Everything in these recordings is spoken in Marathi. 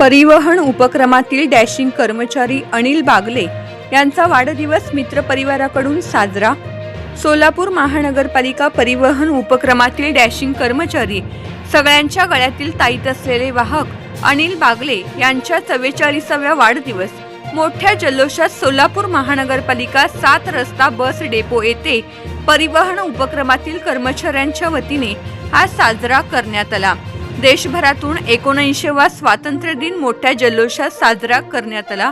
परिवहन उपक्रमातील डॅशिंग कर्मचारी अनिल बागले यांचा वाढदिवस मित्रपरिवाराकडून साजरा. सोलापूर महानगरपालिका परिवहन उपक्रमातील डॅशिंग कर्मचारी सगळ्यांच्या गळ्यातील ताईत असलेले वाहक अनिल बागले यांच्या चव्वेचाळीसाव्या वाढदिवस. मोठ्या जल्लोषात सोलापूर महानगरपालिका सात रस्ता बस डेपो येथे परिवहन उपक्रमातील कर्मचाऱ्यांच्या वतीने हा साजरा करण्यात आला. देशभरातून एकोणऐंशीवा स्वातंत्र्य दिन मोठ्या जल्लोषात साजरा करण्यात आला.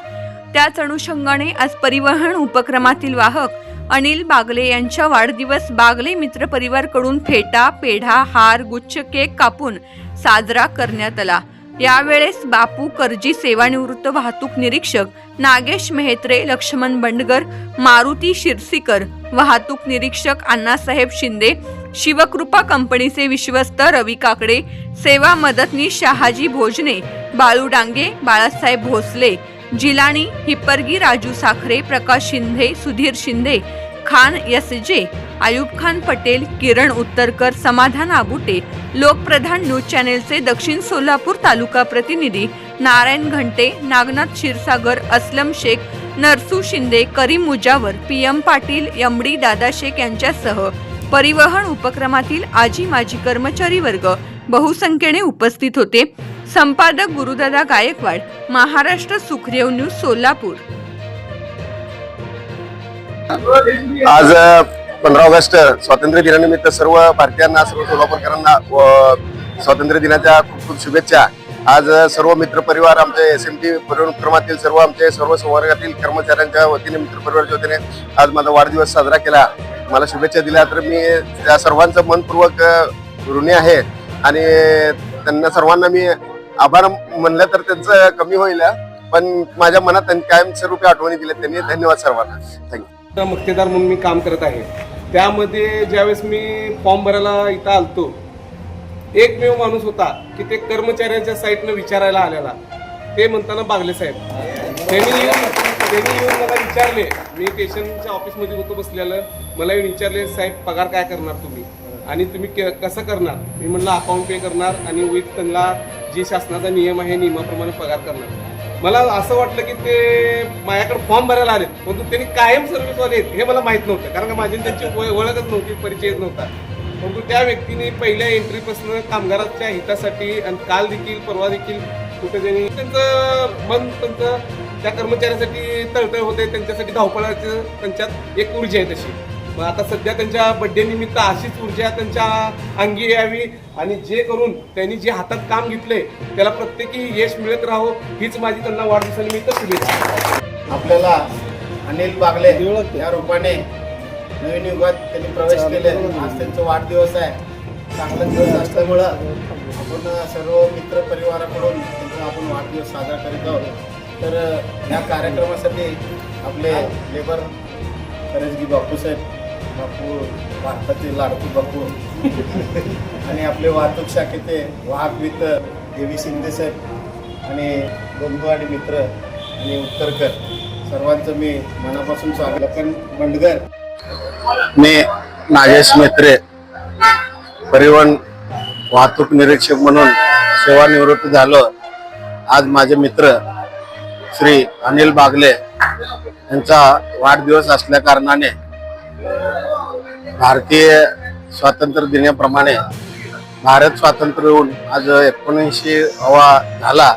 त्याच अनुषंगाने आज परिवहन उपक्रमातील वाहक अनिल बागले यांच्या वाढदिवस बागले मित्र परिवारकडून फेटा पेढा हार गुच्छ केक कापून साजरा करण्यात आला. यावेळेस बापू करजी सेवानिवृत्त वाहतूक निरीक्षक नागेश मेहत्रे लक्ष्मण बंडगर मारुती शिरसीकर वाहतूक निरीक्षक अण्णासाहेब शिंदे शिवकृपा कंपनीचे विश्वस्त रवी काकडे सेवा मदतनीस शहाजी भोजने बाळू डांगे बाळासाहेब भोसले जिलाणी हिप्परगी राजू साखरे प्रकाश शिंदे सुधीर शिंदे खान एस जे आयुब खान पटेल किरण उत्तरकर समाधान आबुटे लोकप्रधान न्यूज चॅनेलचे दक्षिण सोलापूर तालुका प्रतिनिधी Narayan Ghante Nagnath Kshirsagar Aslam Shaikh Narsu Shinde Karim Mujawar P M Patil MD Dada Shaikh यांच्यासह परिवहन उपक्रमातील आजी माजी कर्मचारी वर्ग बहुसंख्येने उपस्थित होते. संपादक गुरुदादा गायकवाड महाराष्ट्र सुखदेव न्यूज सोलापूर. आज पंधरा ऑगस्ट स्वातंत्र्य दिनानिमित्त सर्व भारतीयांना सर्व सोलापूरकरांना स्वातंत्र्य दिनाच्या खूप खूप शुभेच्छा. आज सर्व मित्र परिवार आमचे एस एम टी परिक्रमातील सर्व आमचे सर्व संवर्गातील कर्मचाऱ्यांच्या वतीने मित्रपरिवारच्या वतीने आज माझा वाढदिवस साजरा केला. मला शुभेच्छा दिल्या. तर मी त्या सर्वांचं मनपूर्वक ऋणी आहे आणि त्यांना सर्वांना मी आभार म्हणलं तर त्यांचं कमी होईल पण माझ्या मनात त्यांनी कायमस्वरूपी आठवणी दिल्या. त्यांनी धन्यवाद सर्वांना. थँक्यू मक्तेदार म्हणून मी काम करत आहे. त्यामध्ये ज्यावेळेस मी फॉर्म भरायला इथं आलतो एकमेव माणूस होता की ते कर्मचाऱ्यांच्या साईटनं विचारायला आलेला. ते म्हणताना बागले साहेब. त्यांनी त्यांनी येऊन मला विचारले. मी पेशंटच्या ऑफिसमध्ये होतो बसलेलं. मला येऊन विचारले साहेब पगार काय करणार तुम्ही? आणि तुम्ही के- कसं करणार? मी म्हणलं अकाउंट पे करणार आणि विथ त्यांना जे शासनाचा नियम आहे नियमाप्रमाणे पगार करणार. मला असं वाटलं की ते माझ्याकडे फॉर्म भरायला आले परंतु त्यांनी कायम सर्व्हिसवाले आहेत हे मला माहीत नव्हतं. कारण का माझी त्यांची ओळखच नव्हती परिचयच नव्हता. परंतु त्या व्यक्तीने पहिल्या एंट्रीपासून कामगाराच्या हितासाठी आणि काल देखील परवा देखील कुठे त्यांनी त्यांचं मन त्यांचं त्या कर्मचाऱ्यासाठी तळतळ होते त्यांच्यासाठी धावपळाचं त्यांच्यात एक ऊर्जा आहे तशी. मग आता सध्या त्यांच्या बड्डे निमित्त अशीच ऊर्जा त्यांच्या अंगी यावी आणि जे करून त्यांनी जे हातात काम घेतले त्याला प्रत्येकी यश मिळत राहो हीच माझी त्यांना वाढदिवसानिमित्त शुभेच्छा. आपल्याला अनिल बागले या रूपाने नवीन युगात त्यांनी प्रवेश केले. आज त्यांचा वाढदिवस आहे. चांगला दिवस असल्यामुळं आपण सर्व मित्र परिवाराकडून त्यांचा आपण वाढदिवस साजरा करीत आहोत. तर या कार्यक्रमासाठी आपले लेबर करंजगी बापूसाहेब बापू भारताचे लाडकू बापू आणि आपले वाहतूक शाखेचे वाहक मित्र देवी शिंदे साहेब आणि बंधू आणि मित्र आणि उत्तरकर सर्वांचं मी मनापासून स्वागत लखन बंडगर. मी नागेश मेत्रे परिवहन वाहतूक निरीक्षक म्हणून सेवानिवृत्त झालो. आज माझे मित्र श्री अनिल बागले यांचा वाढदिवस असल्या कारणाने भारतीय स्वातंत्र्य दिनाप्रमाणे भारत स्वातंत्र्य होऊन आज एकोणऐंशी हवा झाला.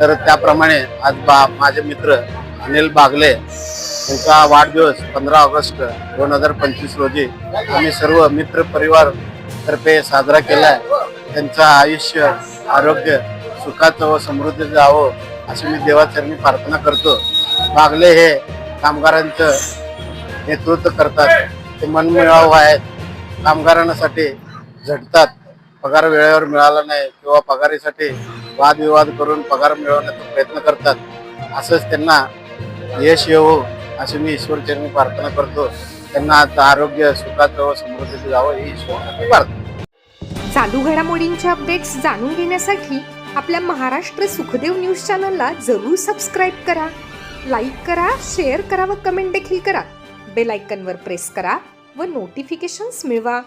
तर त्याप्रमाणे आज बा माझे मित्र अनिल बागले यांचा वाढदिवस पंधरा ऑगस्ट दोन हजार पंचवीस रोजी आम्ही सर्व मित्र परिवार तर्फे साजरा केला त्यांचं आयुष्य आरोग्य सुखाचं व समृद्धीचं जावं अशी मी देवाचरणी प्रार्थना करतो. बागले हे कामगारांचं नेतृत्व करतात. ते मनमिळाव आहेत. कामगारांसाठी झटतात. पगार वेळेवर मिळाला नाही किंवा पगारीसाठी वादविवाद करून पगार मिळवण्याचा प्रयत्न करतात. असंच त्यांना यश येऊ अशी मी ईश्वरचरणी प्रार्थना करतो. त्यांना आता आरोग्य सुखाचं व समृद्धीचं जावं ही ईश्वर प्रार्थना चालू घडामोडींच्या अपडेट्स जाणून घेण्यासाठी आपल्या महाराष्ट्र सुखदेव न्यूज चॅनलला जरूर सबस्क्राईब करा. लाईक करा शेअर करा व कमेंट देखील करा. बेल आयकनवर प्रेस करा व नोटिफिकेशन्स मिळवा.